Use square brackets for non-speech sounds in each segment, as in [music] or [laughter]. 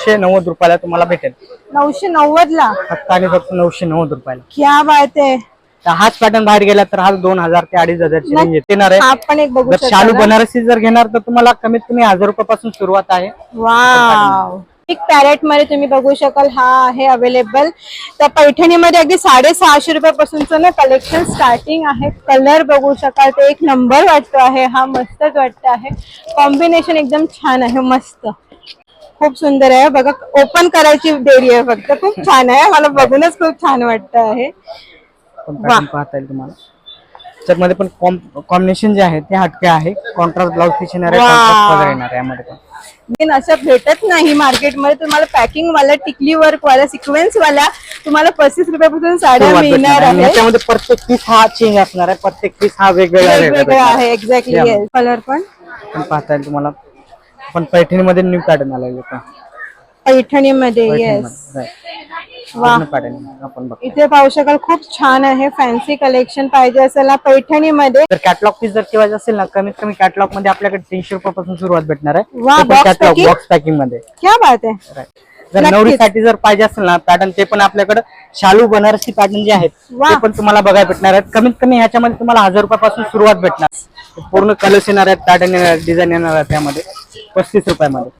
नऊशे नव्वद रुपयाला तुम्हाला भेटेल. नऊशे नव्वद ला? फक्त आणि फक्त नऊशे नव्वद रुपयाला. क्या बात आहे. तर हाच पॅटर्न बाहेर गेला तर हा दोन हजार ते अडीच हजारची रेंज येणार आहे. हा पण एक बघू जर शालू बनारसी जर घेणार तर तुम्हाला कमीत कमी हजार रुपयापासून सुरुवात आहे. वाव. एक पॅरेटमध्ये तुम्ही बघू शकाल हा आहे अवेलेबल तर पैठणीमध्ये अगदी साडेसहाशे रुपयापासूनच ना कलेक्शन स्टार्टिंग आहे. कलर बघू शकाल ते एक नंबर वाटतो आहे. हा मस्तच वाटतं आहे. कॉम्बिनेशन एकदम छान आहे मस्त. खूप सुंदर आहे. बघा ओपन करायची देरी आहे फक्त. खूप छान आहे. मला बघूनच खूप छान वाटतं आहे. पाहता येईल तुम्हाला. त्याच्यामध्ये पण कॉम्बिनेशन जे आहे ते हटके आहे. कॉन्ट्रास्ट ब्लाउज पीस येणार आहे Wow. contrast वगैरे येणार आहे यामध्ये पण. बिन असं भेटत नाही मार्केटमध्ये. तुम्हाला पॅकिंग वाला टिकली वर्क वाला सिक्वेन्स वाला तुम्हाला पस्तीस रुपयापासून साड्या सुरुवात मिळणार आहे. याच्यामध्ये प्रत्येक पीस हा चेंज असणार आहे. प्रत्येक पीस हा वेगवेगळा वेगवेगळं आहे. एक्झॅक्टली. कलर पण. पण पाहता येईल तुम्हाला. पण पैठणीमध्ये न्यू पॅटर्न आला आहे पैठणीमध्ये येस वा. पॅटर्न आपण बघ इथे पाहू शकाल खूप छान आहे फॅन्सी कलेक्शन पाहिजे असेल ना पैठणीमध्ये. जर कॅटलॉग पीस जर ठेवायचं असेल ना कमीत कमी कॅटलॉगमध्ये आपल्याकडे तीनशे रुपयापासून सुरुवात भेटणार आहे. वा, box कॅटलॉग packing? बॉक्स पॅकिंगमध्ये. क्या बात आहे. Right. जर. नवरीसाठी जर पाहिजे असेल ना पॅटर्न ते पण आपल्याकडे शालू बनारसी पॅटर्न जे आहेत. ते पण तुम्हाला बघायला भेटणार आहेत. कमीत कमी ह्याच्यामध्ये तुम्हाला हजार रुपयापासून सुरुवात भेटणार. पूर्ण कलर्स येणार आहेत पॅटर्न येणार डिझाईन येणार आहेत त्यामध्ये. पस्तीस रुपयामध्ये.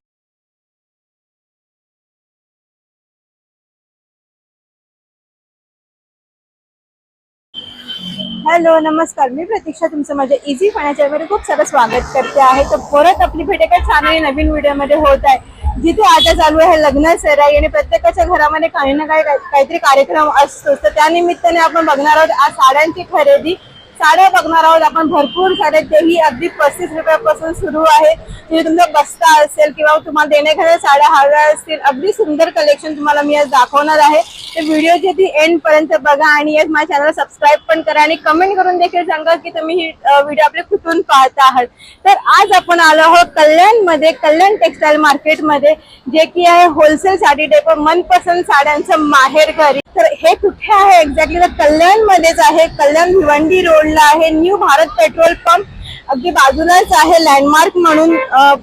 हॅलो नमस्कार. मी प्रतीक्षा तुमचं माझ्या इझी पाण्याच्या मध्ये खूप सारं स्वागत करते आहे. तर परत आपली भेट एका छान नवीन व्हिडिओमध्ये होत आहे. जिथे आता चालू आहे लग्न सराई आणि प्रत्येकाच्या घरामध्ये काही ना काही काहीतरी कार्यक्रम असतो तर त्या निमित्ताने आपण बघणार आहोत आज साड्यांची खरेदी साड्या बघणार आहोत. आपण भरपूर साड्या तेही अगदी पस्तीस रुपयापासून सुरू आहे. तुम्ही तुमचा बस्ता असेल किंवा तुम्हाला देण्याखाली साड्या हव्या असतील अगदी सुंदर कलेक्शन तुम्हाला मी आज दाखवणार आहे. तर व्हिडिओची ती एंड पर्यंत बघा आणि येस माझ्या चॅनल सबस्क्राईब पण करा आणि कमेंट करून देखील सांगा की तुम्ही ही व्हिडिओ आपले कुठून पाहत आहात. तर आज आपण आलो आहोत कल्याणमध्ये कल्याण टेक्सटाईल मार्केटमध्ये जे की आहे होलसेल साडी डेपो मनपसंत साड्यांचं माहेर घरी. तर हे कुठे आहे? एक्झॅक्टली तर कल्याणमध्येच आहे. कल्याण भिवंडी रोडला आहे. न्यू भारत पेट्रोल पंप अगदी बाजूलाच आहे. लँडमार्क म्हणून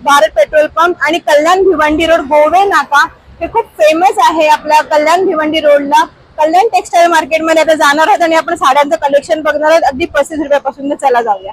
भारत पेट्रोल पंप आणि कल्याण भिवंडी रोड गोवे नाका. हे खूप फेमस आहे आपल्या कल्याण भिवंडी रोडला. कल्याण टेक्सटाईल मार्केटमध्ये आता जाणार आहोत आणि आपण साड्यांचं कलेक्शन बघणार आहोत. अगदी पस्तीस रुपयापासून चला जाऊया.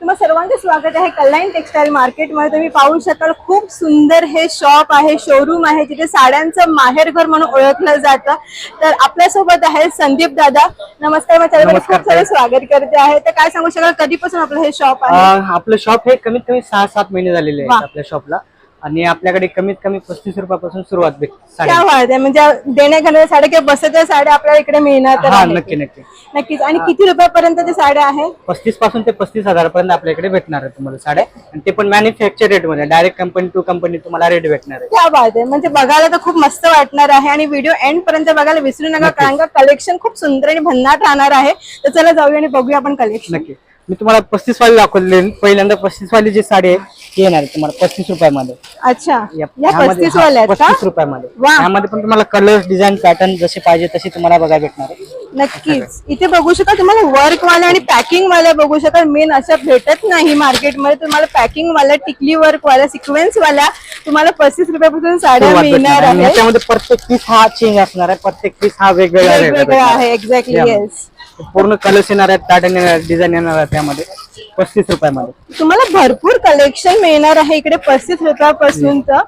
तुम्हा सर्वांचं स्वागत आहे कल्याण टेक्सटाईल मार्केटमध्ये. तुम्ही पाहू शकाल खूप सुंदर हे शॉप आहे शोरूम आहे जिथे साड्यांचं माहेरघर म्हणून ओळखलं जातं. तर आपल्यासोबत आहे संदीप दादा. नमस्कार खूप सारे स्वागत करते आहे. तर काय सांगू शकाल कधीपासून आपलं हे शॉप आहे? आपलं शॉप हे कमीत कमी सहा सात महिने झालेले वा. आहेत आपल्या शॉपला आणि आपल्याकडे कमीत कमी पस्तीस रुपयापासून सुरुवात भेट क्या वाढ आहे म्हणजे देण्याघेण्याच्या साड्या किंवा बसच्या साड्या आपल्याला इकडे मिळणार तर हा आहेत. नक्की नक्की. नक्कीच. आणि किती रुपयापर्यंतच्या साड्या आहे पस्तीसपासून ते पस्तीस हजारापर्यंत आपल्याकडे भेटणार आहे तुम्हाला साड्या. आणि ते पण मॅन्युफॅक्चर रेटमध्ये. डायरेक्ट कंपनी टू कंपनी तुम्हाला रेट भेटणार आहे क्या बात आहे म्हणजे बघायला तर खूप मस्त वाटणार आहे. आणि व्हिडिओ एंड पर्यंत बघायला विसरू नका कारण का कलेक्शन खूप सुंदर आणि भन्नाट राहणार आहे. तर चला जाऊया आणि बघूया आपण कलेक्शन नक्की. मी तुम्हाला पस्तीस वाली दाखवली पहिल्यांदा पस्तीस वाली जी साडी आहे ती येणार आहे तुम्हाला पस्तीस रुपयामध्ये. अच्छा. या- या ह्यामध्ये- पस्तीस वाल्या आहेत का? पस्तीस रुपयामध्ये. वा. यामध्ये पण तुम्हाला कलर डिझाईन पॅटर्न जसे पाहिजे तसे तुम्हाला बघायला भेटणार आहे. नक्कीच. इथे बघू शकाल तुम्हाला वर्क वाला आणि पॅकिंग वाला बघू शकाल. मेन असं भेटत नाही मार्केटमध्ये तुम्हाला पॅकिंग वाला टिकली वर्क वाला सिक्वेन्स वाला तुम्हाला पस्तीस रुपयापासून साड्या मिळणार आहे. आणि आहे याच्यामध्ये प्रत्येक पीस हा चेंज असणार आहे. प्रत्येक पीस हा वेगवेगळा वेगवेगळं आहे. एक्झॅक्टली. येस पूर्ण कलर्स येणार आहेत. पॅटर्न येणार डिझाईन येणार आहेत त्यामध्ये पस्तीस रुपयामध्ये. तुम्हाला भरपूर कलेक्शन मिळणार आहे. इकडे पस्तीस रुपयापासून तर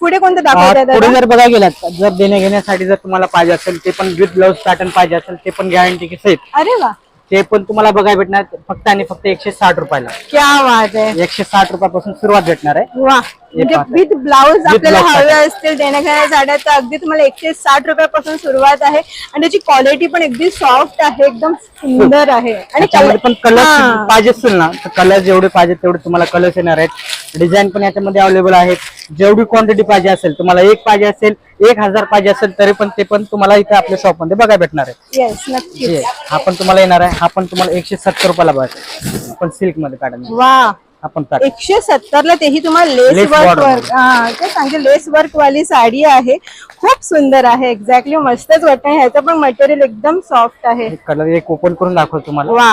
पुढे कोणतं दाखवताय पुढे जर बघा गेलात जर देण्या घेण्यासाठी जर तुम्हाला पाहिजे असेल ते पण विथ ब्लाउज पॅटर्न पाहिजे असेल ते पण गॅरंटी की सहित अरे वा. ते पण तुम्हाला बघायला भेटणार फक्त आणि फक्त एकशे साठ रुपयाला. क्या बात आहे. एकशे साठ रुपयापासून सुरुवात भेटणार आहे. वा. म्हणजे पाहता. विथ ब्लाऊज आपल्याला blouse हवे असतील देण्याघेण्या साड्या तर अगदी तुम्हाला एकशे साठ रुपयापासून सुरुवात आहे. आणि त्याची क्वालिटी पण अगदी सॉफ्ट आहे एकदम सुंदर आहे. आणि त्याच्यामध्ये पण कलर. पाहिजे असेल ना तर कलर जेवढे पाहिजे तेवढे तुम्हाला कलर्स येणार आहेत. डिझाईन पण याच्यामध्ये अवेलेबल आहेत. जेवढी क्वांटिटी पाहिजे असेल तुम्हाला एक पाहिजे असेल एक हजार पाहिजे असेल तरी पण ते पण तुम्हाला इथे आपल्या शॉपमध्ये बघायला भेटणार आहे. येस नक्कीच. जे हा पण तुम्हाला येणार आहे. हा पण तुम्हाला एकशे सत्तर रुपयाला बघायचं पण सिल्कमध्ये पॅटर्न वा. पण pattern. एकशे सत्तर ला तेही तुम्हाला लेस वर्क. वर्क हा सांगते लेस वर्क वाली साडी आहे. खूप सुंदर आहे. एक्झॅक्टली मस्तच वाटतं. ह्याचं पण मटेरियल एकदम सॉफ्ट आहे. कलर एक ओपन करून दाखवतो तुम्हाला. वा.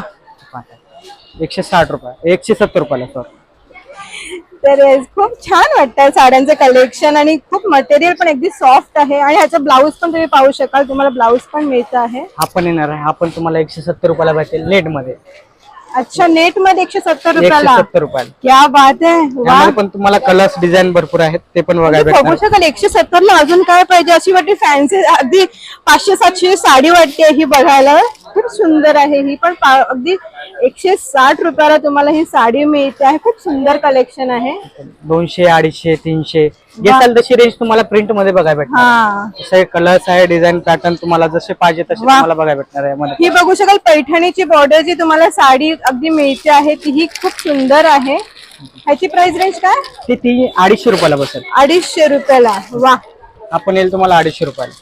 एकशे साठ रुपये. एकशे सत्तर रुपयाला सर तर खूप छान वाटतं साड्यांचं कलेक्शन आणि खूप मटेरियल पण अगदी सॉफ्ट आहे. आणि ह्याचा ब्लाऊज पण तुम्ही पाहू शकाल तुम्हाला ब्लाऊज पण मिळतं आहे. हा पण येणार आहे. हा पण तुम्हाला एकशे सत्तर रुपयाला भेटेल नेटमध्ये. अच्छा नेटमध्ये एकशे सत्तर रुपयाला? सत्तर रुपयाला. क्या बात आहे. वा यामध्ये पण तुम्हाला कलर्स डिझाईन भरपूर आहेत ते पण बघायला म्हणजे बघू भेटणार. शकाल एकशे सत्तर ला अजून काय पाहिजे? अशी वाटते फॅन्सी अगदी पाचशे सातशे साडी वाटते ही बघायला. खूप सुंदर आहे ही पण पा- अगदी एकशे साठ रुपयाला तुम्हाला ही साडी मिळते आहे. खूप सुंदर कलेक्शन आहे. दोनशे अडीचशे तीनशे. घेसाल तशी रेंज तुम्हाला प्रिंटमध्ये बघायला भेटणार. हा. जसे कलर्स आहे डिझाईन पॅटर्न तुम्हाला जसे पाहिजे तसे वा. तुम्हाला बघायला भेटणार आहे. यामध्ये ही बघू शकाल पैठणीची बॉर्डर जी तुम्हाला साडी अगदी मिळते आहे ती ही खूप सुंदर आहे. ह्याची प्राइस रेंज काय? ती ती अडीचशे रुपयाला बसेल. अडीचशे रुपयाला. वा. आपण येईल तुम्हाला अडीचशे रुपयाला.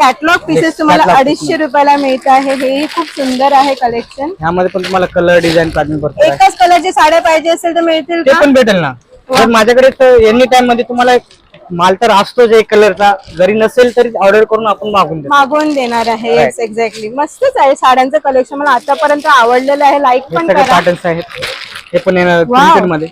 कॅटलॉग पीसेस तुम्हाला catalog अडीचशे रुपयाला मिळत आहे. हे खूप सुंदर आहे कलेक्शन ह्यामध्ये पण तुम्हाला कलर डिझाईन पॅटर्न भरपूर आहे. एकाच कलरची साड्या पाहिजे असेल तर मिळतील ते का? पण भेटेल ना. तर माझ्याकडे तर एनी टाइममध्ये तुम्हाला एक माल तर असतोच एक कलरचा जरी नसेल तरी ऑर्डर करून आपण मागून देतो मागवून देणार आहे. येस एक्झॅक्टली मस्तच आहे साड्यांचं कलेक्शन मला आतापर्यंत आवडलेलं आहे. लाईक हे पण सगळे करा. पॅटर्न्स आहेत. हे पण येणार Wow. मध्ये.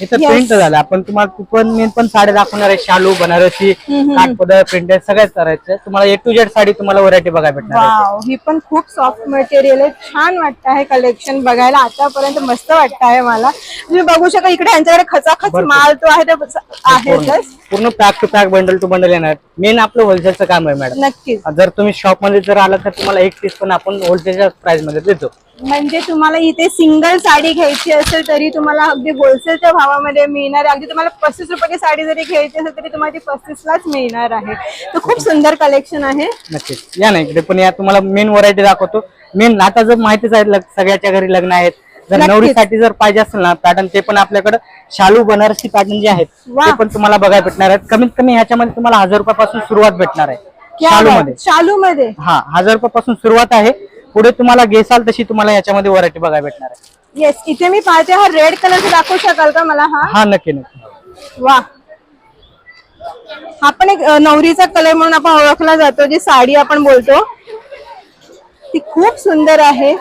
हे तर. प्रिंट झालं. आपण तुम्हाला पण मी पण साडी दाखवणार आहे. शालू बनारसी काठपदर प्रिंटेड सगळ्याच करायचं. तुम्हाला ए टू जेड साडी तुम्हाला व्हरायटी बघायला भेटणार आहे. वाव ही पण खूप सॉफ्ट मटेरियल आहे. छान वाटतं आहे कलेक्शन बघायला. आतापर्यंत मस्त वाटतं आहे मला. तुम्ही बघू शका इकडे यांच्याकडे खचाखच माल तो आहे तो आहेतच पूर्ण pack to pack bundle to bundle येणार. मेन आपलं होलसेलचं काम आहे मॅडम नक्कीच. जर तुम्ही शॉपमध्ये जर आला तर तुम्हाला एक पीस पण आपण होलसेलच्या प्राइसमध्ये देतो. म्हणजे तुम्हाला इथे सिंगल साडी घ्यायची असेल तरी तुम्हाला अगदी होलसेलच्या भावामध्ये मिळणार आहे. अगदी तुम्हाला पस्तीस रुपयाची साडी जरी घ्यायची असेल तरी तुम्हाला ती पस्तीस लाच मिळणार आहे. तर खूप सुंदर कलेक्शन आहे. नक्कीच. या ना इकडे पण या तुम्हाला मेन व्हरायटी दाखवतो. मेन आता जर माहितीच आहे सगळ्याच्या घरी लग्न आहेत. जर. नवरीसाठी जर पाहिजे असेल ना पॅटर्न ते पण आपल्याकडे शालू बनारसी पॅटर्न जे आहेत वा. ते पण तुम्हाला बघायला भेटणार आहेत. कमीत कमी ह्याच्यामध्ये तुम्हाला हजार रुपयापासून सुरुवात भेटणार आहे. शालू मध्ये शालू मध्ये हा हजार रुपयापासून सुरुवात आहे. पुढे तुम्हाला घेसाल तशी तुम्हाला याच्यामध्ये व्हरायटी बघायला भेटणार आहे. येस इथे मी पाहते हा रेड कलर दाखवू शकाल का मला हा? हा नक्की नक्की. वा हा पण एक अ, नवरीचा कलर म्हणून आपण ओळखला जातो जी साडी आपण बोलतो. ती खूप सुंदर आहे.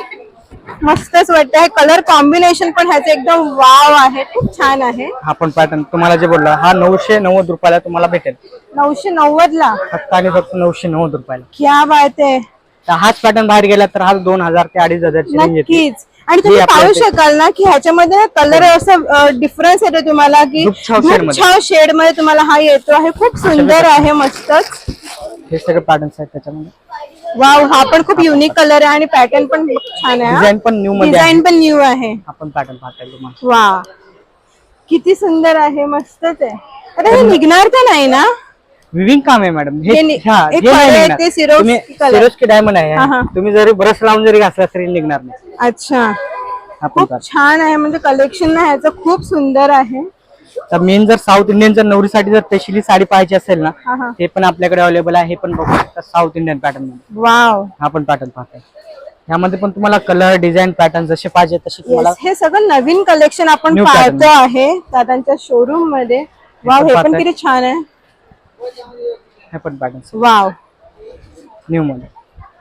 मस्तच वाटत आहे कलर कॉम्बिनेशन पण ह्याचं एकदम वाव आहे. खूप छान आहे. हा पण पॅटर्न तुम्हाला जे बोलला हा नऊशे नव्वद रुपयाला तुम्हाला भेटेल. नऊशे नव्वद ला? फक्त आणि फक्त नऊशे नव्वद रुपयाला. क्या बात आहे. तर हाच पॅटर्न बाहेर गेला तर हा दोन हजार ते अडीच हजारची नक्कीच. आणि तुम्ही हे आपल्या पाहू इथे- शकाल ना की ह्याच्यामध्ये कलर असं डिफरन्स येतो तुम्हाला की shade मध्ये. शेडमध्ये तुम्हाला हा येतो आहे. खूप सुंदर आहे मस्तच. हे सगळे पॅटर्न्स आहेत त्याच्यामध्ये. वाव हा पण खूप युनिक कलर आहे आणि पॅटर्न पण छान आहे डिझाईन पण न्यू मध्ये आहे. डिझाईन पण न्यू आहे. आपण पॅटर्न तुम्हाला. वा किती सुंदर आहे मस्तच आहे आता हे निघणार तर नाही ना? विविंग काम आहे मॅडम हे नि- हा, एक हे नाही color आहे निघणार. ते तुम्ही color. हा, हा. आहे तुम्ही जरी ब्रश लावून जरी घासला तरी निघणार नाही. अच्छा. आपण खूप छान आहे म्हणजे कलेक्शन ना ह्याचं खूप सुंदर आहे. तर मेन जर साऊथ इंडियन जर नवरीसाठी जर स्पेशली साडी पाहायची असेल ना हा हा. ते पण आपल्याकडे अवेलेबल आहे. हे पण बघू शकता साऊथ इंडियन पॅटर्नमध्ये. वाव हा पण पॅटर्न पाहताय. यामध्ये पण तुम्हाला कलर डिझाईन पॅटर्न जसे पाहिजे तसे तुम्हाला Yes, हे सगळं नवीन कलेक्शन आपण New पाहतो आहे. दादांच्या शोरूममध्ये. वाव हे पण पाहताय. किती छान आहे. हे पण पॅटर्न वाव न्यू मध्ये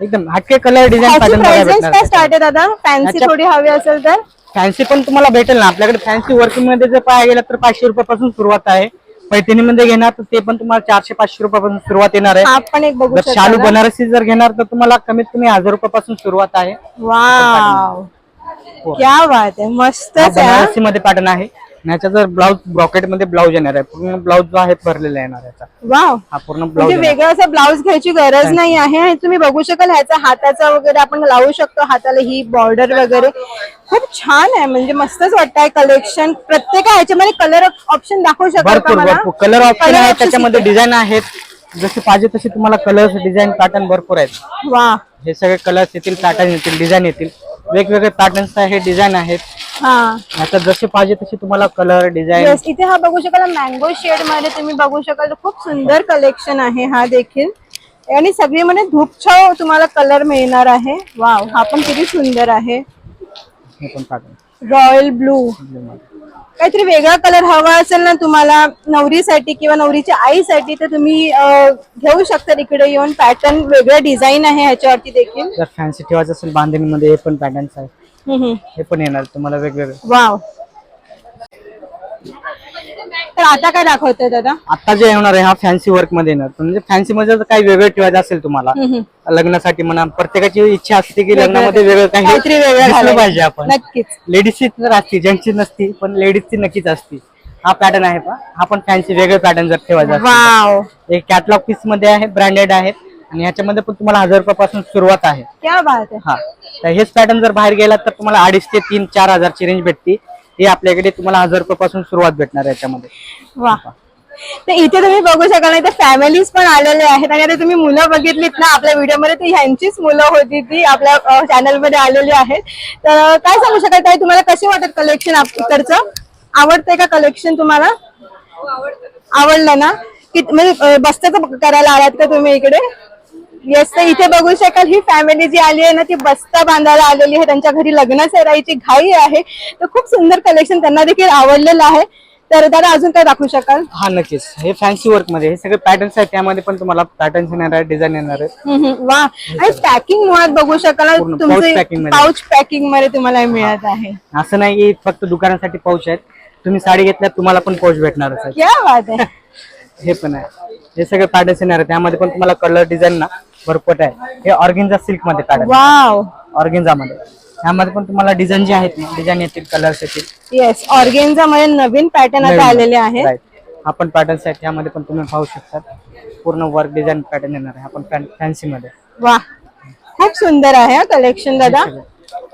एकदम हटके कलर डिझाईन ह्याची पॅटर्न प्राइस काय स्टार्ट आहे दादा? फॅन्सी थोडी हवी असेल तर. फॅन्सी पण तुम्हाला भेटेल ना. आपल्याकडे फॅन्सी वर्किंगमध्ये जर पाहायला गेलं तर पाचशे रुपयापासून सुरुवात आहे. पैठणी मध्ये घेणार तर ते पण तुम्हाला चारशे पाचशे रुपयापासून सुरुवात येणार आहे. हा पण एक बघू जर शालू बनारसी जर घेणार तर तुम्हाला कमीत कमी हजार रुपयापासून सुरुवात आहे. वाव. क्या बात आहे. हा मस्तच आहे हा. बनारसी मध्ये पॅटर्न आहे. ह्याचा जर ब्लाऊज ब्रॉकेटमध्ये ब्लाऊज येणार आहे पूर्ण ब्लाऊज जो आहे भरलेला येणार याचा. वाव. हा पूर्ण म्हणजे ब्लाऊज वेगळा असा ब्लाऊज घ्यायची गरज नाही आहे आणि तुम्ही बघू शकाल ह्याचा हाताचा वगैरे आपण लावू शकतो हाताला ही बॉर्डर वगैरे. खूप छान आहे म्हणजे मस्तच वाटतंय कलेक्शन प्रत्येक ह्याच्यामध्ये कलर ऑप्शन दाखवू शकाल का भरपूर मला? भरपूर. कलर ऑप्शन आहे त्याच्यामध्ये. डिझाईन आहेत. जसे पाहिजे तसे तुम्हाला कलर्स डिझाईन पॅटर्न भरपूर आहेत. वा हे सगळे कलर्स येतील पॅटर्न येतील डिझाईन येतील. वेगवेगळे पॅटर्न्स आहे डिझाईन आहेत. हा. आता जसे पाहिजे तसे तुम्हाला कलर डिझाईन येस इथे हा बघू शकाल मँगो शेडमध्ये तुम्ही बघू शकाल खूप सुंदर कलेक्शन आहे हा देखील. आणि सगळी म्हणजे धूपछाव तुम्हाला कलर मिळणार आहे. वाव हा पण किती सुंदर आहे. हे पण पॅटर्न रॉयल ब्लू काहीतरी वेगळा कलर हवा असेल ना तुम्हाला नवरीसाठी किंवा नवरीच्या आईसाठी तर तुम्ही घेऊ शकता इकडे येऊन पॅटर्न वेगळं डिझाईन आहे ह्याच्यावरती देखील. जर फॅन्सी ठेवायचं असेल बांधणीमध्ये हे पण पॅटर्न्स आहे. हे पण येणार तुम्हाला वेगवेगळे. वाव तर आता काय दाखवतोय दादा? आता जे येणार आहे हा फॅन्सी वर्कमध्ये येणार. म्हणजे फॅन्सी मध्ये जर काही वेगळं ठेवायचं असेल तुम्हाला. लग्नासाठी म्हणा प्रत्येकाची इच्छा असते की लग्नामध्ये वेगळं काही काहीतरी वेगळं. पाहिजे आपण. नक्कीच. लेडीजची तर असते जेंट्सची नसती पण लेडीजची नक्कीच असते. हा पॅटर्न आहे पहा हा पण फॅन्सी वेगळे पॅटर्न जर ठेवायचा असेल वाव. तर. हे कॅटलॉग पीसमध्ये आहे ब्रँडेड आहे आणि ह्याच्यामध्ये पण तुम्हाला हजार रुपयापासून सुरुवात आहे. क्या बात आहे. हा. तर हेच पॅटर्न जर बाहेर गेला तर तुम्हाला अडीच ते तीन चार हजारची रेंज भेटते. हे आपल्याकडे तुम्हाला हजार रुपयापासून सुरुवात भेटणार आहे याच्यामध्ये. वा. तर इथे तुम्ही बघू शकाल नाही तर फॅमिलीज पण आलेले आहेत. आणि आता तुम्ही मुलं बघितलीत ना आपल्या व्हिडिओमध्ये ती ह्यांचीच मुलं होती ती आपल्या चॅनलमध्ये आलेली आहेत. तर काय सांगू शकाल ताई तुम्हाला कसे वाटत कलेक्शन इकडचं? आवडतंय का कलेक्शन तुम्हाला? आवडलं ना? म्हणजे बस्त्याचं करायला आलात का तुम्ही इकडे? येस तर इथे बघू शकाल ही फॅमिली जी आली आहे ना ती बस्ता बांधायला आलेली आहे. त्यांच्या घरी लग्न सराईची घाई आहे. तर खूप सुंदर कलेक्शन त्यांना देखील आवडलेलं आहे. तर दादा अजून काय दाखवू शकाल? हा नक्कीच. हे फॅन्सी वर्कमध्ये हे सगळे पॅटर्न्स आहेत. त्यामध्ये पण तुम्हाला पॅटर्न्स येणार आहे डिझाईन येणार आहे हम्म, वा. आणि पॅकिंग मुळात बघू शकाल पूर्ण pouch तुमचे packing मध्ये. पाऊच पॅकिंगमध्ये तुम्हाला मिळत आहे. असं नाही की फक्त दुकानासाठी पाऊच आहेत. तुम्ही साडी घेतल्यात तुम्हाला पण पाऊच भेटणारच आहे. क्या बात आहे. [laughs] हे पण आहे. हे सगळे पॅटर्न्स येणार आहे त्यामध्ये पण तुम्हाला कलर डिझाईन ना भरपूर आहे. हे ऑर्गेन्झा सिल्कमध्ये पॅटर्न वाव. ऑर्गेन्झा मध्ये त्यामध्ये पण तुम्हाला डिझाईन जे आहेत ना डिझाईन येतील कलर्स येतील. येस ऑर्गेन्झा मध्ये नवीन पॅटर्न आता आलेले आहेत. आपण पॅटर्न्स आहेत त्यामध्ये पण तुम्ही पाहू शकतात. पूर्ण वर्क डिझाईन पॅटर्न येणार आहे. आपण फॅन्सी मध्ये. वा खूप सुंदर आहे कलेक्शन दादा.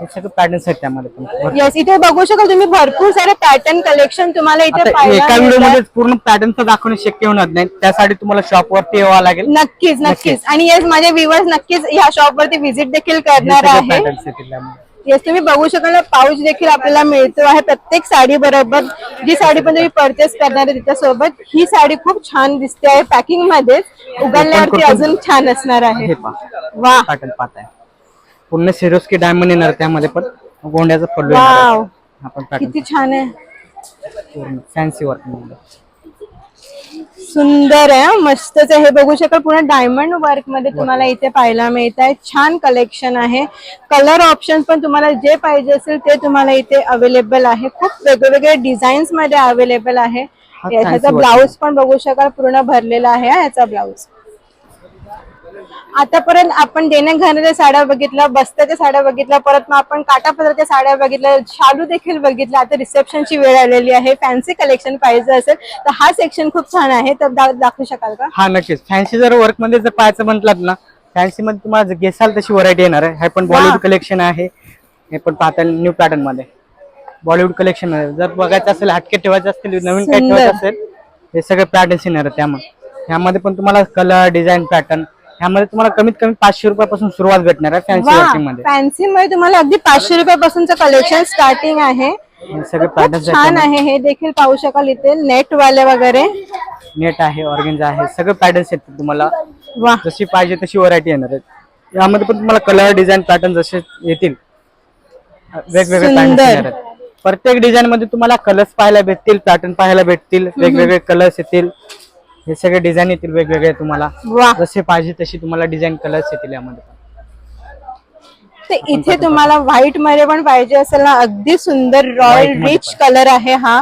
हे सगळे पॅटर्न्स आहेत त्यामध्ये पण. भरपूर. येस इथे बघू शकाल तुम्ही भरपूर सारे पॅटर्न कलेक्शन तुम्हाला इथे आता पाहायला एका व्हिडिओ मिळतात. मध्ये पूर्ण पॅटर्न दाखवणे शक्य होणार नाही. त्यासाठी तुम्हाला शॉप वरती यावं लागेल. नक्कीच नक्कीच. आणि येस माझे व्ह्युअर्स नक्कीच ह्या शॉप वरती व्हिजिट देखील करणार आहे. त्यामध्ये. येस तुम्ही बघू शकाल पाऊच देखील आपल्याला मिळतो आहे. प्रत्येक साडी बरोबर जी साडी पण तुम्ही परचेस करणार आहे त्याच्यासोबत ही साडी खूप छान दिसते आहे. पॅकिंगमध्ये उघडल्यावरती अजून छान असणार आहे. हे पहा. वा पॅटर्न पाहत आहे. पूर्ण सिरोस्की डायमंड येणार त्यामध्ये पण. गोंड्याचा पल्लू येणार आपण किती छान आहे. फॅन्सी वर्क सुंदर आहे हं, मस्तच आहे. हे बघू शकाल पूर्ण डायमंड वर्कमध्ये तुम्हाला इथे पाहायला मिळत आहे छान कलेक्शन आहे. कलर ऑप्शन पण तुम्हाला जे पाहिजे असेल ते तुम्हाला इथे अवेलेबल आहे. खूप वेगवेगळे डिझाईन्समध्ये अवेलेबल आहे. हा fancy work ब्लाऊज पण बघू शकाल पूर्ण भरलेला आहे हं, ह्याचा ब्लाऊज आतापर्यंत आपण देण्या घालणाऱ्या साड्या बघितल्या बस्त्याच्या साड्या बघितल्या परत मग आपण काटापदराच्या साड्या बघितल्या शालू देखील बघितल्या. आता रिसेप्शनची वेळ आलेली आहे फॅन्सी कलेक्शन पाहिजे असेल तर हा सेक्शन खूप छान आहे. तर दा- दाखवू शकाल का? हा नक्कीच. फॅन्सी जर वर्कमध्ये जर पाहायचं म्हटलात ना फॅन्सी मध्ये तुम्हाला जर घेसाल तशी व्हरायटी येणार आहे. हे पण बॉलिवूड कलेक्शन आहे. हे पण पाहता न्यू पॅटर्नमध्ये. बॉलिवूड कलेक्शन आहे. जर बघायचं असेल हटके ठेवायचे असतील नवीन काय सुंदर. ठेवायचं असेल हे सगळे पॅटर्न्स येणार आहे त्यामध्ये. ह्यामध्ये पण तुम्हाला कलर डिझाईन पॅटर्न ह्यामध्ये तुम्हाला कमीत कमी पाचशे रुपयापासून सुरुवात भेटणार आहे फॅन्सी वर्किंगमध्ये. फॅन्सी मध्ये तुम्हाला अगदी पाचशे रुपयापासूनचं कलेक्शन स्टार्टिंग आहे. हे सगळे खूप पॅटर्न्स छान आहे. हे देखील पाहू शकाल इथे नेट वाले वगैरे. नेट आहे ऑर्गेन्ज आहे सगळे पॅटर्न्स येतील तुम्हाला. वा जशी पाहिजे तशी व्हरायटी येणार आहे यामध्ये पण तुम्हाला कलर डिझाईन पॅटर्न जसे येतील वेगवेगळे पॅटर्न सुंदर. येणार आहेत. प्रत्येक डिझाईन मध्ये तुम्हाला कलर्स पाहायला भेटतील पॅटर्न पाहायला भेटतील वेगवेगळे कलर्स येतील. हे सगळे डिझाईन येतील वेगवेगळे तुम्हाला. वा जसे पाहिजे तशी तुम्हाला डिझाईन कलर्स येतील यामध्ये. ते इथे तुम्हाला व्हाईटमध्ये पण पाहिजे असेल ना अगदी सुंदर रॉयलमध्ये रिच कलर आहे हा.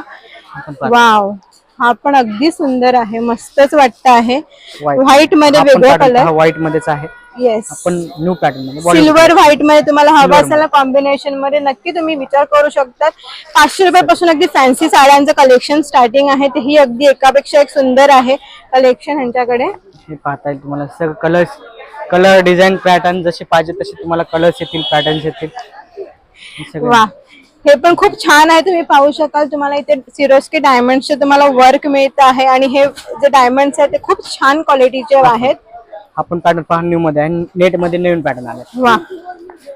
आपण पाहतो. वाव हा पण अगदी सुंदर आहे. मस्तच वाटत आहे. White. व्हाईटमध्ये वेगळा कलर पहा, white मध्येच आहे. येस आपण न्यू पॅटर्नमध्ये सिल्वर व्हाईटमध्ये. तुम्हाला हवा Silver असेल ना कॉम्बिनेशनमध्ये नक्की तुम्ही विचार करू शकता. पाचशे रुपयापासून अगदी फॅन्सी साड्यांचं कलेक्शन स्टार्टिंग आहे. ते ही अगदी एकापेक्षा एक सुंदर आहे कलेक्शन ह्यांच्याकडे. हे पाहता येईल तुम्हाला. सगळं कलर्स कलर डिझाईन पॅटर्न जसे पाहिजे तसे तुम्हाला कलर्स येतील पॅटर्न्स येतील. हे सगळे. वा. हे पण खूप छान आहे. तुम्ही पाहू शकाल तुम्हाला इथे सिरोस्की डायमंडचे तुम्हाला वर्क मिळत आहे. आणि हे जे डायमंड्स आहेत ते खूप छान क्वालिटीचे आहेत. आपण पॅटर्न पहा न्यू मध्ये आणि नेटमध्ये नवीन पॅटर्न आले वा.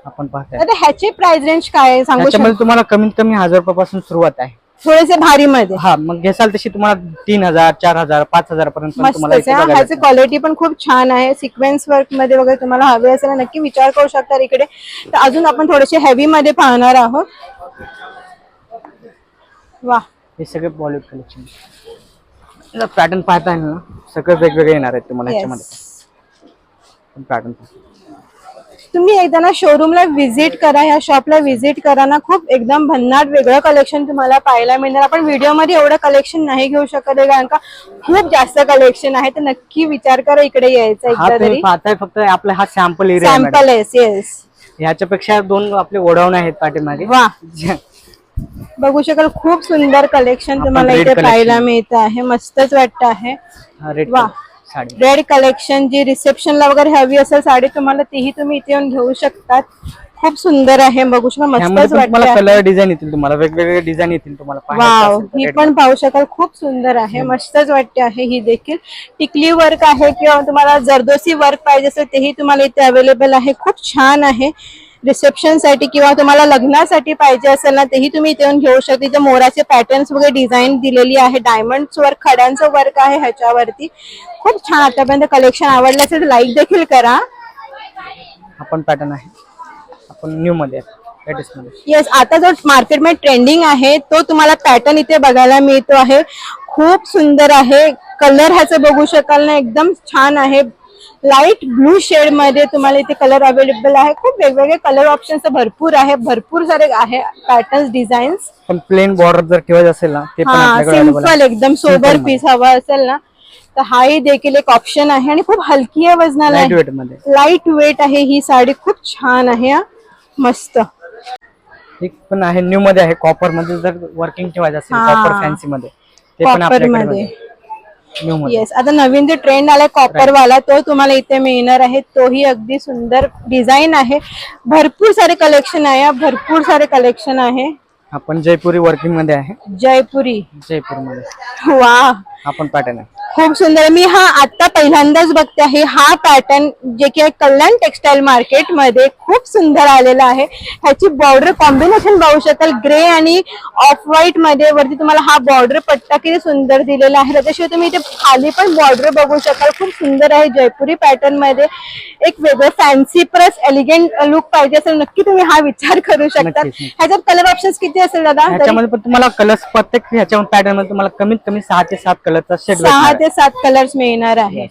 आपण पाहताय. आता ह्याची प्राइस रेंज काय आहे? सांगू शकता? त्याच्यामध्ये तुम्हाला कमीत कमी हजार रुपयापासून सुरुवात आहे. थोडेसे भारी मध्ये. हा मग घेसाल तशी तुम्हाला तीन हजार चार हजार पाच हजार पर्यंत पण तुम्हाला मस्त इथे बघायला ह्याची भेटेल. क्वालिटी पण खूप छान आहे. सिक्वेन्स वर्कमध्ये वगैरे तुम्हाला हवे असेल नक्की विचार करू शकता इकडे. तर अजून आपण थोडेसे हेवी मध्ये पाहणार आहोत. वा. हे सगळे बॉलिवूड कलेक्शन पॅटर्न पाहताय ना? सगळे वेगवेगळे येणार आहेत तुम्हाला Yes. याच्यामध्ये. पॅटर्न तुम्ही एकदा ना शोरूमला व्हिजिट करा ह्या शॉपला व्हिजिट करा ना. खूप एकदम भन्नाट वेगळं कलेक्शन तुम्हाला पाहायला मिळणार. आपण व्हिडिओमध्ये एवढं कलेक्शन नाही घेऊ शकत कारण का खूप जास्त कलेक्शन आहे. तर नक्की विचार करा इकडे यायचं एकदा तरी. पाहताय फक्त आपला हा sample area. Sample yes yes ह्याच्यापेक्षा दोन आपले गोडाऊन आहेत पाठीमागे. वा. [laughs] बघू शकाल खूप सुंदर कलेक्शन तुम्हाला इथे. पाहायला मिळत आहे. मस्तच वाटत आहे. वा. साडी. रेड कलेक्शन जी रिसेप्शनला वगैरे हवी असेल साडी तुम्हाला तीही तुम्ही इथे येऊन घेऊ शकतात. खूप सुंदर आहे बघू शकता ह्यामध्ये मस्तच पण तुम्हाला वाटत कलर डिझाईन येतील तुम्हाला वेगवेगळे डिझाईन येतील तुम्हाला पाहायचं वाव असेल तर ही red पण पाहू शकाल खूप सुंदर आहे मस्तच वाटते आहे ही देखील. टिकली वर्क आहे किंवा तुम्हाला जरदोसी वर्क पाहिजे असेल तेही तुम्हाला इथे अवेलेबल आहे. खूप छान आहे. रिसेप्शनसाठी किंवा तुम्हाला लग्नासाठी पाहिजे असेल ना तेही तुम्ही इथे येऊन घेऊ शकता. इथे मोराचे पॅटर्न्स वगैरे डिझाईन दिलेली आहे. डायमंड वर्क खड्यांचं वर्क आहे ह्याच्यावरती. खूप छान आतापर्यंत कलेक्शन आवडलं असेल तर लाईक देखील करा. आपण पॅटर्न आहे. आपण न्यू मध्ये येस आता जो मार्केटमध्ये ट्रेंडिंग आहे तो तुम्हाला पॅटर्न इथे बघायला मिळतो आहे. खूप सुंदर आहे. कलर ह्याचं बघू शकाल ना एकदम छान आहे. लाइट ब्लू शेडमध्ये तुम्हाला इथे कलर अवेलेबल आहे. खूप वेगवेगळे कलर ऑप्शन्स भरपूर आहे. भरपूर सारे आहे पॅटर्न्स डिझाईन्स पण प्लेन बॉर्डर जर ठेवायचं असेल ना ते पण हा आपल्याकडे available सिंपल. एकदम सोबर Simple पीस हवा असेल ना तर हाही देखील एक ऑप्शन आहे आणि खूप हलकी आहे वजनाला लाइट वेटमध्ये. लाइट वेट आहे ही साडी. खूप छान आहे हा. मस्त. एक पण आहे न्यू मध्ये आहे. कॉपरमध्ये जर वर्किंग ठेवायचं असेल हा. कॉपर फॅन्सी मध्ये ते पण कॉपर आपल्याकडे मध्ये. येस आता नवीन जे ट्रेंड आलाय कॉपर वाला तो तुम्हाला इथे मिळणार आहे. तोही अगदी सुंदर डिझाईन आहे. भरपूर सारे कलेक्शन आहे भरपूर सारे कलेक्शन आहे. आपण जयपुरी वर्किंगमध्ये आहे. जयपुरी. जयपूरमध्ये वा आपण पॅटर्न आहे. खूप सुंदर मी हा आता पहिल्यांदाच बघते आहे. हा पॅटर्न जे की आहे कल्याण टेक्सटाईल मार्केटमध्ये खूप सुंदर आलेला आहे. ह्याची बॉर्डर कॉम्बिनेशन पाहू शकाल. ग्रे आणि ऑफ व्हाईटमध्ये वरती तुम्हाला हा बॉर्डर पट्टा किती सुंदर दिलेला आहे. त्याच्याशिवाय तुम्ही इथे खाली पण बॉर्डर बघू शकाल. खूप सुंदर आहे जयपुरी पॅटर्नमध्ये. एक वेगळं फॅन्सी प्लस एलिगंट लुक पाहिजे असेल नक्की तुम्ही हा विचार करू शकता. ह्याच्यात कलर ऑप्शन्स किती असेल दादा? तुम्हाला कलर्स प्रत्येक ह्याच्या पॅटर्नमध्ये तुम्हाला कमीत कमी सहा ते सात कलरचा सेट सहा ते सात कलर्स मिळणार आहे.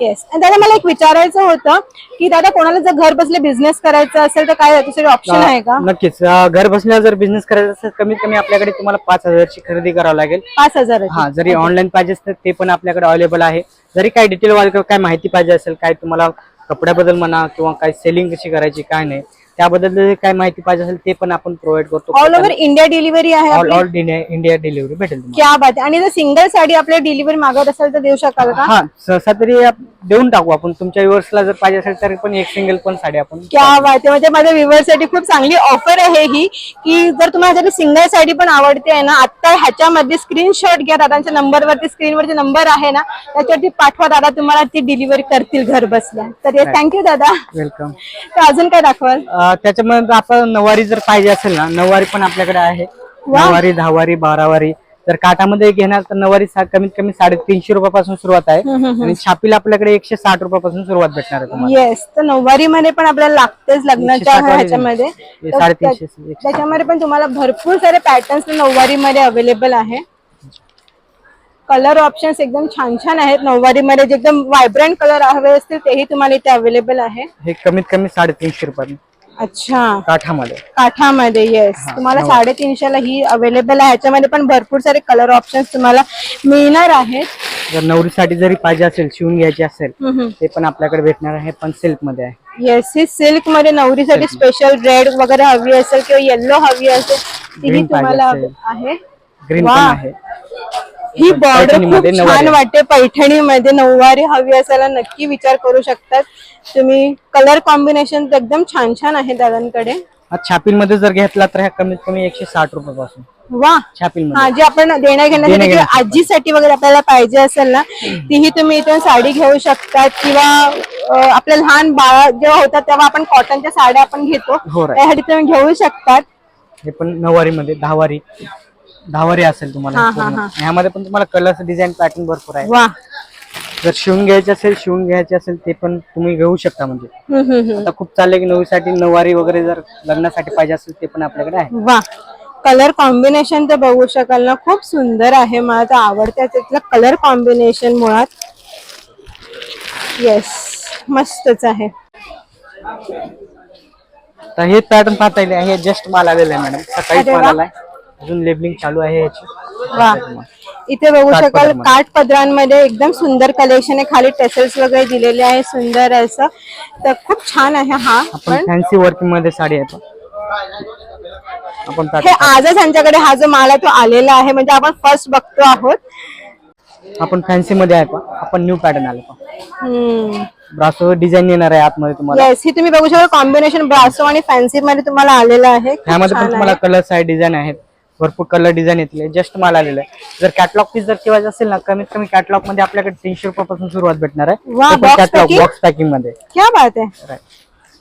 येस आणि दादा मला एक विचारायचं होतं की दादा कोणाला जर घर बसले बिझनेस करायचा असेल तर काय त्याच्यासाठी ऑप्शन आहे का? नक्कीच. अं, घर बसल्या जर बिझनेस करायचा असेल कमीत कमी आपल्याकडे तुम्हाला पाच हजारची खरेदी करावी लागेल. पाच हजार हा जरी ऑनलाईन पाहिजे असेल ते पण आपल्याकडे अवेलेबल आहे. जरी काही डिटेल काय माहिती पाहिजे असेल काय तुम्हाला कपड्याबद्दल म्हणा किंवा काय सेलिंग कशी करायची काय नाही त्याबद्दल काय माहिती पाहिजे असेल ते पण आपण प्रोव्हाइड करतो. ऑल ओव्हर इंडिया डिलिव्हरी आहे ऑल? ऑल इंडिया डिलिव्हरी भेटेल तुम्हाला. क्या बात आहे. आणि जर सिंगल साडी आपल्या डिलिव्हरी मागवत असेल तर देऊ शकाल का? हा सहसा तरी देऊन टाकू आपण. तुमच्या व्ह्युअर्सला जर पाहिजे असेल तर पण एक सिंगल पण साडी आपण क्या बात आहे. म्हणजे माझ्या व्ह्युअरसाठी खूप चांगली ऑफर आहे ही की जर तुम्हाला जरी सिंगल साडी पण आवडते आहे ना आता ह्याच्यामध्ये स्क्रीनशॉट घ्या. दादांच्या नंबरवरती स्क्रीनवरती नंबर आहे ना त्याच्यावरती पाठवा. दादा तुम्हाला ती डिलिव्हरी करतील घर बसल्या तर थँक्यू दादा. वेलकम तर अजून काय दाखवाल? त्याच्यामध्ये आपण नऊवारी जर पाहिजे असेल ना नऊवारी पण आपल्याकडे आहे. नऊवारी दहावारी बारावारी. जर काटामध्ये घेणार तर नऊवारी कमीत कमी साडेतीनशे रुपयापासून सुरुवात आहे. आणि छापीला आपल्याकडे एकशे साठ रुपयापासून सुरुवात भेटणार आहे येस तर नऊवारी मध्ये पण आपल्याला लागतेच लग्नाच्या 160 वाली ह्याच्यामध्ये. साडेतीनशे, त्याच्यामध्ये पण तुम्हाला भरपूर सारे पॅटर्न्स नऊवारी मध्ये अवेलेबल आहे. कलर ऑप्शन्स एकदम छान छान आहेत. नऊवारी मध्ये जे एकदम व्हायब्रंट कलर हवे असतील तेही तुम्हाला इथे अवेलेबल आहे. हे कमीत कमी साडेतीनशे रुपये अच्छा. काठामध्ये. काठामध्ये येस तुम्हाला साडेतीनशेला ही अवेलेबल आहे. ह्याच्यामध्ये पण भरपूर सारे कलर ऑप्शन्स तुम्हाला मिळणार आहेत. जर नवरीसाठी जरी पाहिजे असेल शिवून घ्यायची असेल. ते पण आपल्याकडे भेटणार आहे पण सिल्कमध्ये आहे. येस ही सिल्कमध्ये नवरीसाठी स्पेशल रेड वगैरे हवी असेल किंवा येल्लो हवी असेल तीही Green पाहिजे तुम्हाला असेल. आहे. ग्रीन वा. आहे. ही बॉर्डर खूप पैठणीमध्ये छान नऊवारी. वाटते पैठणीमध्ये नऊवारी हवी असायला नक्की विचार करू शकतात. तुम्ही कलर कॉम्बिनेशन एकदम छान छान आहे दादांकडे. हा छापीमध्ये जर घेतला तर ह्या कमीत कमी एकशे साठ रुपये पासून वा. छापील हा जे आपण देण्या घेण्यासाठी किंवा. आजीसाठी वगैरे आपल्याला पाहिजे असेल ना तीही तुम्ही इथून साडी घेऊ शकतात किंवा अं, आपल्या लहान बाळा जेव्हा होतात तेव्हा आपण कॉटनच्या साड्या आपण घेतो. हो, right. त्यासाठी तुम्ही घेऊ शकतात. हे पण नऊवारी मध्ये दहावारी. दहावारी असेल तुम्हाला हा, पूर्ण. हा, ह्यामध्ये पण तुम्हाला कलर्स डिझाईन पॅटर्न भरपूर आहे. वा. जर शिवून घ्यायचे असेल शिवून घ्यायचे असेल ते पण तुम्ही घेऊ शकता म्हणजे. आता खूप चाललंय की नवीसाठी नऊवारी वगैरे जर लग्नासाठी पाहिजे असेल ते पण आपल्याकडे आहे. वा. कलर कॉम्बिनेशन तर बघू शकाल ना. खूप सुंदर आहे. मला तर आवडतं त्यातलं कलर कॉम्बिनेशन मुळात. येस मस्तच आहे. तर हे पॅटर्न पाहता येईल. हे जस्ट माल आलेलं आहे मॅडम सकाळीच अरे माल. आलाय. अजून लेबलिंग चालू आहे याची. वा. इथे बघू शकाल. काठ पदरांमध्ये एकदम सुंदर कलेक्शन आहे. खाली टेसल्स वगैरे दिलेले आहे. सुंदर असं. तर खूप छान आहे हा. आपण पण फॅन्सी वर्किंगमध्ये साडी आहे. आपण हे आजच यांच्याकडे हा जो माल आहे तो आलेला आहे. म्हणजे आपण फर्स्ट बघतो आहोत. आपण फॅन्सी मध्ये आहे. आपण न्यू पॅटर्न आले ब्रासो डिझाईन येणार आहे आतमध्ये तुम्हाला. येस ही तुम्ही बघू शकता. कॉम्बिनेशन ब्रासो आणि फॅन्सी मध्ये तुम्हाला आलेलं आहे. ह्यामध्ये पण तुम्हाला. कलर्स आहे डिझाईन आहेत. भरपूर कलर डिझाईन येतील. जस्ट माल आलेला आहे. जर कॅटलॉग पीस जर ठेवायचं असेल ना कमीत कमी कॅटलॉगमध्ये आपल्याकडे तीनशे रुपयापासून सुरुवात भेटणार box कॅटलॉग? बॉक्स पॅकिंगमध्ये. क्या बात आहे.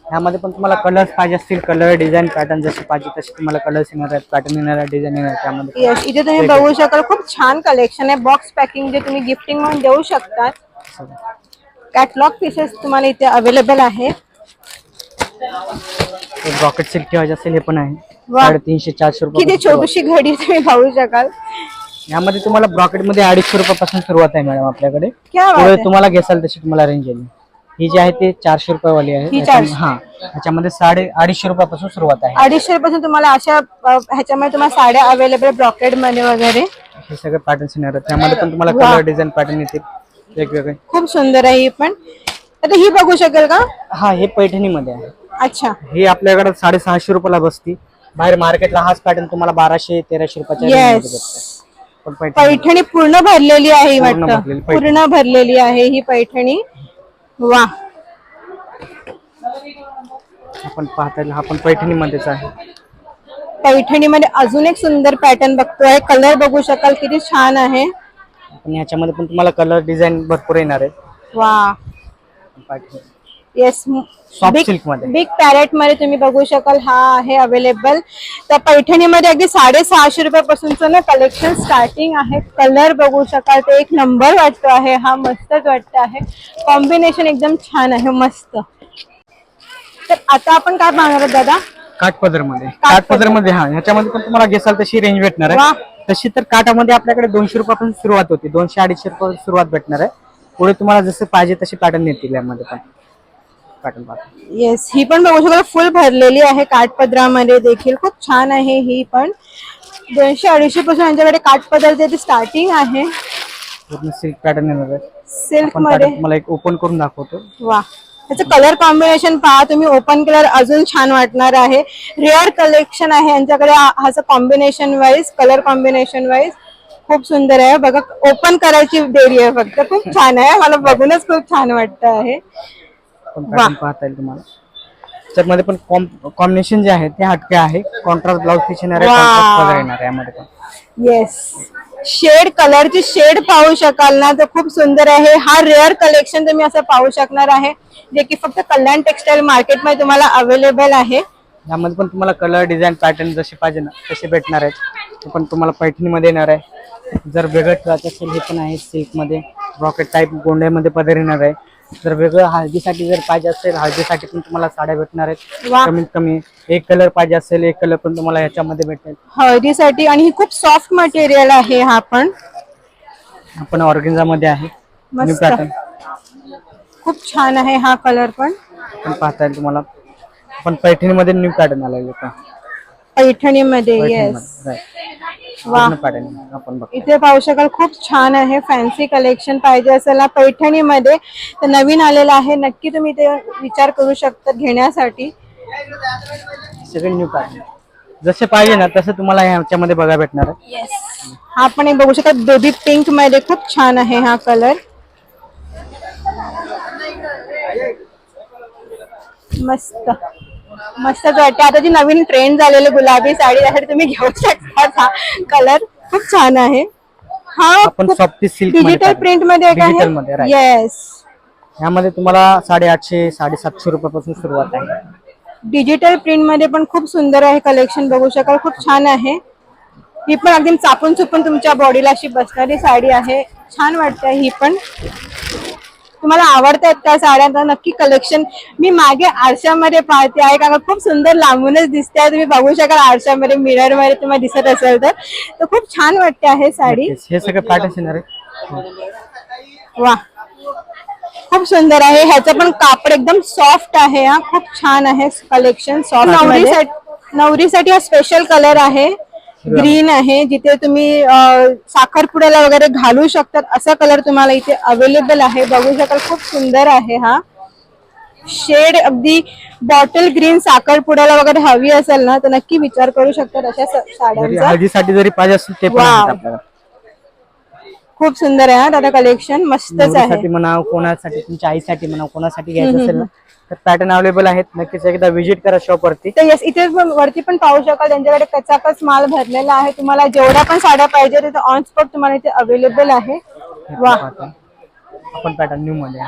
ह्यामध्ये पण तुम्हाला कलर्स पाहिजे असतील कलर डिझाईन पॅटर्न जसे पाहिजे तसे तुम्हाला कलर्स येणार आहेत पॅटर्न येणार आहे डिझाईन येणार आहे त्यामध्ये. इथे तुम्ही बघू शकाल खूप छान कलेक्शन आहे. बॉक्स पॅकिंग जे तुम्ही गिफ्टिंग म्हणून देऊ शकतात कॅटलॉग पीसेस तुम्हाला इथे अवेलेबल आहे. रॉकेट सिल्क ठेवायचे असेल हे पण आहे. वा. साडेतीनशे चारशे किती रुपये छोटीशी घडी तुम्ही पाहू शकाल. यामध्ये तुम्हाला ब्रॉकेटमध्ये अडीचशे रुपयापासून सुरुवात आहे मॅडम आपल्याकडे. क्या बात पुढे आहे. तुम्हाला घेसाल तशी तुम्हाला रेंज येईल. ही जी आहे ते चारशे रुपये वाली आहे. ही याच्या- 400. हा त्याच्यामध्ये साडे अडीचशे रुपयापासून सुरुवात आहे. अडीचशे पासून तुम्हाला अशा अ, ह्याच्यामध्ये तुम्हाला साड्या अवेलेबल ब्रॉकेडमध्ये वगैरे. हे सगळे पॅटर्न्स येणार आहेत. त्यामध्ये पण तुम्हाला. कलर डिझाईन पॅटर्न येतील वेगवेगळे. खूप सुंदर आहे ही पण. आता ही बघू शकेल का? हा हे पैठणी मध्ये आहे. अच्छा. ही आपल्याकडे साडेसहाशे रुपयाला बसती. बाहेर मार्केटला हाच पॅटर्न तुम्हाला बाराशे तेराशे रुपयाच्या range मध्ये येस भेटतो. पण पैठणी पैठणी पूर्ण भरलेली आहे पूर्ण वाटतं. भरलेली पैठणी. पूर्ण भरलेली आहे ही पैठणी. वा. आपण पाहता हा पण पैठणी मध्येच आहे. पैठणीमध्ये अजून एक सुंदर पॅटर्न बघतोय. कलर बघू शकाल किती छान आहे. पण ह्याच्यामध्ये पण तुम्हाला कलर डिझाईन भरपूर येणार आहेत. वा. पैठणी. येस Soft silk मध्ये. बिग पॅरेटमध्ये तुम्ही बघू शकाल हा आहे अवेलेबल तर पैठणीमध्ये अगदी साडेसहाशे रुपयापासूनचं ना कलेक्शन स्टार्टिंग आहे. कलर बघू शकाल ते एक नंबर वाटतो आहे. हा मस्तच वाटतो आहे. कॉम्बिनेशन एकदम छान आहे मस्त. तर आता आपण काय पाहणार आहोत दादा? काठपदरमध्ये काठपदर. मध्ये हा. ह्याच्यामध्ये पण तुम्हाला घेसाल तशी रेंज भेटणार. आहे. तशी तर काठामध्ये आपल्याकडे दोनशे रुपयापासून सुरुवात होती. दोनशे अडीचशे रुपयापासून सुरुवात भेटणार आहे. पुढे तुम्हाला जसं पाहिजे तशी पॅटर्न येतील यामध्ये पण. पॅटर्न पाहता येस ही पण बघू शकाल फुल भरलेली आहे काठपदरामध्ये देखील. खूप छान आहे ही पण. दोनशे अडीचशे पासून यांच्याकडे काठपदर स्टार्टिंग आहे. पूर्ण सिल्क पॅटर्न येणार आहे. सिल्कमध्ये. तुम्हाला एक ओपन करून दाखवतो. वा त्याचं कलर कॉम्बिनेशन पहा तुम्ही ओपन कलर अजून छान वाटणार आहे. रेअर कलेक्शन आहे यांच्याकडे हा- ह्याचं combination wise colour combination wise खूप सुंदर आहे. बघा ओपन करायची देरी आहे फक्त. खूप छान आहे. मला बघूनच खूप छान वाटत आहे. पण पाहता येईल तुम्हाला. त्याच्यामध्ये पण कॉम्बिनेशन जे आहे ते हटके आहे. कॉन्ट्रास्ट ब्लाउज पीस येणार आहे आहे यामध्ये पण. येस शेड कलरची शेड पाहू शकाल ना तर खूप सुंदर आहे. हा रेअर कलेक्शन तुम्ही असं पाहू शकणार आहे जे की फक्त कल्याण टेक्सटाईल मार्केटमध्ये तुम्हाला अवेलेबल आहे. यामध्ये पण तुम्हाला कलर डिझाईन पॅटर्न जसे पाहिजे ना तसे भेटणार आहेत ते पण तुम्हाला पैठणीमध्ये येणार आहे. जर वेगळं ठेवायचं असेल हे पण आहे सिल्कमध्ये रॉकेट टाईप गोंड्यामध्ये पदर येणार आहे. जर वेगळं हळदीसाठी जर पाहिजे असेल हळदीसाठी पण तुम्हाला साड्या भेटणार आहेत. वा. कमीत कमी एक कलर पाहिजे असेल एक कलर पण तुम्हाला ह्याच्यामध्ये भेटेल. हळदीसाठी आणि ही खूप सॉफ्ट मटेरियल आहे हा पण. आपण ऑर्गेन्झामध्ये आहे. न्यू मस्त. पॅटर्न खूप छान आहे हा कलर पण. पण पाहता येईल तुम्हाला. पण पैठणीमध्ये न्यू पॅटर्न आला आहे पैठणीमध्ये येस वा. पॅटर्न आपण बघ इथे पाहू शकाल खूप छान आहे. फॅन्सी कलेक्शन पाहिजे असेल ना पैठणीमध्ये. तर नवीन आलेलं आहे. नक्की तुम्ही ते विचार करू शकता घेण्यासाठी. सगळे न्यू पॅटर्न जसे पाहिजे ना तसं तुम्हाला ह्याच्यामध्ये बघा भेटणार आहे. हा पण एक बघू शकता बेबी पिंकमध्ये खूप छान आहे हा कलर मस्त. मस्तच वाटते. आता जी नवीन ट्रेंड झालेली गुलाबी साडी त्यासाठी तुम्ही घेऊ शकता हा कलर खूप छान आहे. हा आपण सॉफ्टी सिल्क डिजिटल प्रिंटमध्ये एक डिजिटलमध्ये आहे right. येस ह्यामध्ये तुम्हाला साडेआठशे साडेसातशे रुपयापासून सुरुवात आहे. डिजिटल प्रिंटमध्ये पण खूप सुंदर आहे कलेक्शन बघू शकाल. खूप छान आहे. ही पण अगदी चापून चुपून तुमच्या बॉडीला अशी बसणारी साडी आहे. छान वाटते ही पण. तुम्हाला आवडतात त्या साड्या तर नक्की कलेक्शन मी मागे आरशामध्ये पाहते आहे. कारण खूप सुंदर लांबूनच दिसते आहे. तुम्ही बघू शकाल आरशामध्ये मिररमध्ये तुम्हाला दिसत असेल तर. तर खूप छान वाटते आहे साडी. हे सगळे येणार आहे. वा. खूप खूप सुंदर आहे. ह्याचं पण कापड एकदम सॉफ्ट आहे हा. खूप छान आहे कलेक्शन सॉफ्ट नवरीसाठी नवरीसाठी हा स्पेशल कलर आहे. ग्रीन आहे जिथे तुम्ही साखरपुड्याला वगैरे घालू शकतात असा कलर तुम्हाला इथे अवेलेबल आहे. बघू शकाल खूप सुंदर आहे हा. शेड अगदी बॉटल ग्रीन साखरपुड्याला वगैरे हवी असेल ना तर नक्की विचार करू शकतात अशा साड्यांचा. हळदीसाठी जरी पाहिजे असेल ते पण Wow. आहेत आपल्याला खूप सुंदर आहे हा दादा कलेक्शन मस्तच आहे. म्हणा कोणासाठी तुमच्या आईसाठी म्हणा कोणासाठी घ्यायचं असेल ना तर पॅटर्न अवेलेबल आहेत. नक्कीच एकदा व्हिजिट करा शॉप वरती. तर येस इथे पण वरती पण पाहू शकाल त्यांच्याकडे कचाकच माल भरलेला आहे. तुम्हाला जेवढ्या पण साड्या पाहिजे तिथे ऑन स्पॉट तुम्हाला इथे अवेलेबल आहे. वा आपण पॅटर्न न्यू मध्ये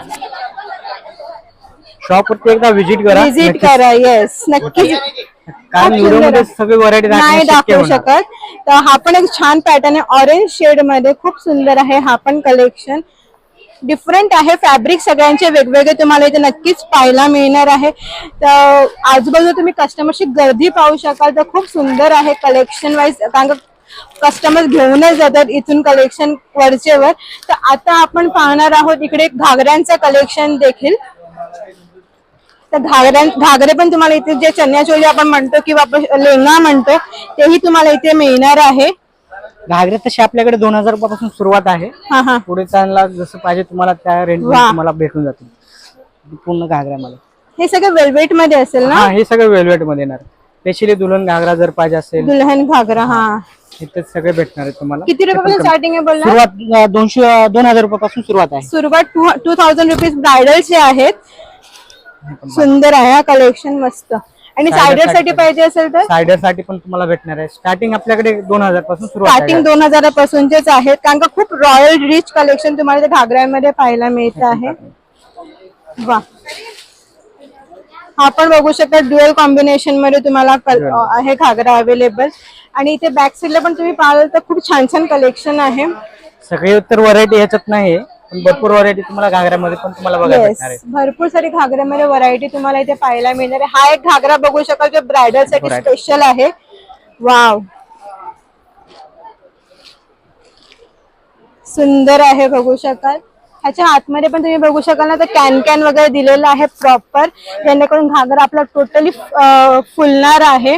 शॉप वरती एकदा व्हिजिट करा. विजिट नक्कीच. करा येस नक्कीच. कारण. सगळे व्हरायटी नाही दाखवू शकत. तर हा पण एक छान पॅटर्न आहे. ऑरेंज शेडमध्ये खूप सुंदर आहे हा पण कलेक्शन डिफरंट आहे फॅब्रिक सगळ्यांचे वेगवेगळे तुम्हाला इथे नक्कीच पाहायला मिळणार आहे. तर आजूबाजूला तुम्ही कस्टमरची गर्दी पाहू शकाल तर खूप सुंदर आहे कलेक्शन वाईज कारण कस्टमर घेऊनच जातात इथून कलेक्शन वरचेवर. तर आता आपण पाहणार आहोत इकडे घागऱ्यांचं कलेक्शन देखील. तर घागऱ्या घागरे पण तुम्हाला इथे जे चन्याचोली आपण म्हणतो किंवा आपण लेंगा म्हणतो तेही तुम्हाला इथे मिळणार आहे. घागरे तसे आपल्याकडे दोन हजार रुपयापासून सुरुवात आहे. हा हा. पुढे चांगला जसं पाहिजे तुम्हाला त्या वा. तुम्हाला भेटून जातील. पूर्ण घागऱ्यामध्ये हे सगळं वेलवेटमध्ये असेल ना? हा हे सगळं वेलवेटमध्ये येणार. स्पेशली दुल्हन घागरा जर पाहिजे असेल. दुल्हन घागरा हा. इथे सगळे भेटणार आहेत तुम्हाला. किती रुपयापासून स्टार्टिंग आहे बोलला? सुरुवात अं, दोनशे अं, दोन हजार रुपयापासून सुरुवात आहे. सुरुवात टू टू थाउजंड रुपीज ब्रायडलचे आहेत. सुंदर आहे हा कलेक्शन मस्त. आणि सायडरसाठी पाहिजे असेल तर? सायडरसाठी पण तुम्हाला भेटणार आहे. स्टार्टिंग आपल्याकडे दोन हजारपासून स्टार्टिंग दोन हजारापासूनचेच आहेत. कारण का खूप रॉयल रिच कलेक्शन तुम्हाला इथे घागऱ्यांमध्ये पाहायला मिळत आहे. वा. हा पण बघू शकता ड्युअल कॉम्बिनेशनमध्ये तुम्हाला आहे घागरा अवेलेबल आणि इथे बॅक साईडला पण तुम्ही पाहाल तर खूप छान छान कलेक्शन आहे. सगळे तर व्हरायटी ह्याच्यात नाही पण भरपूर व्हरायटी तुम्हाला घागऱ्यामध्ये पण तुम्हाला बघायला येस भेटणार आहे. भरपूर सारी घागऱ्यामध्ये व्हरायटी तुम्हाला इथे पाहायला मिळणार आहे. हा एक घागरा बघू शकाल जो ब्रायडलसाठी स्पेशल आहे. वाव सुंदर आहे बघू शकाल. ह्याच्या आतमध्ये पण तुम्ही बघू शकाल ना तर कॅन कॅन वगैरे दिलेलं आहे प्रॉपर जेणेकरून घागरा आपला टोटली फुलणार आहे.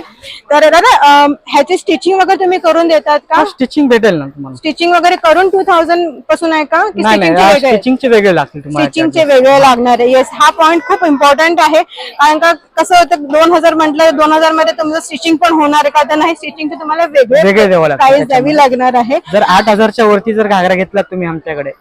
तर दादा ह्याची स्टिचिंग वगैरे तुम्ही करून देतात का? स्टिचिंग भेटेल ना तुम्हाला. स्टिचिंग वगैरे करून टू थाउजंडपासून आहे का? की नाही स्टिचिंगचे नाही वेगळे? स्टिचिंगचे वेगळे लागतील तुम्हाला स्टिचिंगचे वेगळे लागणार आहे. येस हा पॉइंट खूप इम्पॉर्टंट आहे. कारण का कसं होतं दोन हजार म्हटलं दोन हजारमध्ये तुमचं स्टिचिंग पण होणार आहे का? तर नाही स्टिचिंगचे तुम्हाला वेगळे वेगळे द्यावं लागतं प्राइस द्यावी लागणार आहे. जर आठ हजारच्या वरती जर घागरा घेतला तुम्ही आमच्याकडे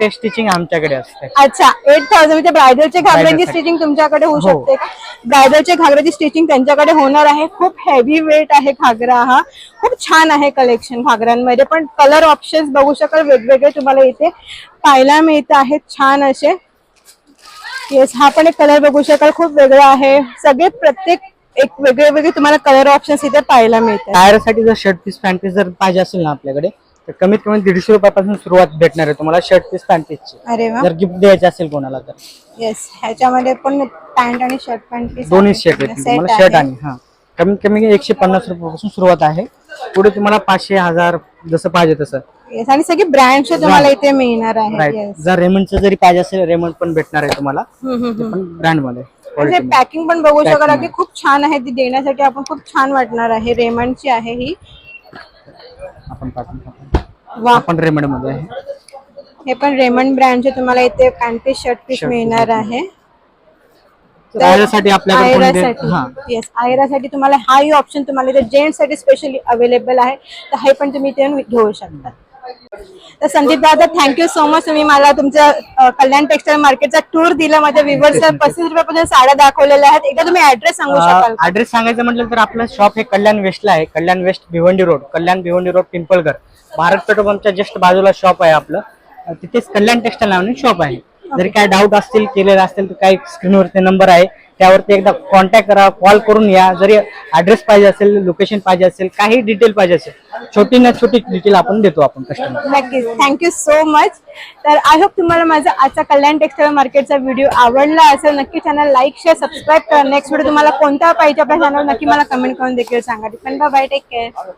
ते स्टिचिंग आमच्याकडे असते. अच्छा एट थाउजंड म्हणजे ब्रायडलचे घागऱ्याची Bridal साठी. स्टिचिंग तुमच्याकडे होऊ हो. शकते का? ब्रायडलचे घागऱ्याची स्टिचिंग त्यांच्याकडे होणार आहे. खूप हेवी वेट आहे घागरा हा. खूप छान आहे कलेक्शन घागऱ्यांमध्ये पण कलर ऑप्शन्स बघू शकाल वेगवेगळे तुम्हाला इथे पाहायला मिळत आहेत. छान असे. येस हा पण एक कलर बघू शकाल. खूप वेगळा आहे. सगळे प्रत्येक एक वेगळे वेगळे तुम्हाला कलर ऑप्शन्स इथे पाहायला मिळतात. टायरसाठी जर शर्ट पीस पॅन्ट पीस जर पाहिजे असेल ना आपल्याकडे तर कमीत कमी दीडशे रुपयापासून सुरुवात भेटणार आहे. तुम्हाला शर्ट पीस पॅन्ट पीसची अरे वा. जर गिफ्ट द्यायचे असेल कोणाला तर. येस ह्याच्यामध्ये पण पॅन्ट आणि शर्ट पॅन्ट पीस दोन्ही शर्ट येतील तुम्हाला शर्ट आणि हा. कमीत कमी एकशे पन्नास रुपयापासून सुरुवात आहे. पुढे तुम्हाला पाचशे हजार जसं पाहिजे तसं. येस आणि सगळे ब्रँडचे तुम्हाला इथे मिळणार आहेत राईट येस जर रेमंडचं जरी पाहिजे असेल रेमंड पण भेटणार आहे तुम्हाला. ते पण ब्रँडमध्ये. म्हणजे पॅकिंग पण बघू शकाल. की खूप छान आहे. ती देण्यासाठी आपण खूप छान वाटणार आहे. रेमंडची आहे ही. आपण पाठवून वा. आपण रेमंडमध्ये आहे. हे पण रेमंड ब्रँडचे तुम्हाला इथे पॅन्ट पीस शर्ट पीस. मिळणार आहे. तर याच्यासाठी आपल्याकडे कोणी दे- हा. आयरासाठी येस आयरासाठी तुम्हाला हाही ऑप्शन तुम्हाला इथे जेंट्ससाठी स्पेशली अवेलेबल आहे. तर हे पण तुम्ही इथे येऊन घेऊ शकता. तर संदीप दादा थँक्यू सो मच तुम्ही मला तुमच्या कल्याण टेक्सटाईल मार्केटचा टूर दिला. माझ्या व्ह्युअर्सला पस्तीस रुपयापासून साड्या दाखवलेल्या आहेत. एकदा तुम्ही ऍड्रेस सांगू शकाल? ऍड्रेस सांगायचं म्हटलं तर आपलं शॉप हे कल्याण वेस्टला आहे. Kalyan west Bhiwandi road Kalyan Bhiwandi road Pimpalgar Bharat petrol पंपच्या just बाजूला शॉप आहे आपलं. तिथेच कल्याण टेक्सटाईल नावाने शॉप आहे. जरी काय डाऊट असतील केलेले असतील तर काही स्क्रीनवरती नंबर आहे. त्यावरती एकदा कॉन्टॅक्ट करा कॉल करून या. जरी ऍड्रेस पाहिजे असेल लोकेशन पाहिजे असेल काही डिटेल पाहिजे असेल छोटी ना छोटी डिटेल आपण देतो आपण कस्टमर नक्कीच. थँक्यू सो मच तर आय होप तुम्हाला माझा आजचा कल्याण टेक्सटाईल मार्केटचा व्हिडिओ आवडला असेल. नक्की चॅनल लाईक शेअर सबस्क्राईब करा. नेक्स्ट व्हिडिओ तुम्हाला कोणता पाहिजे आपल्या चॅनल नक्की मला कमेंट करून देखील सांगा. Depend bye take care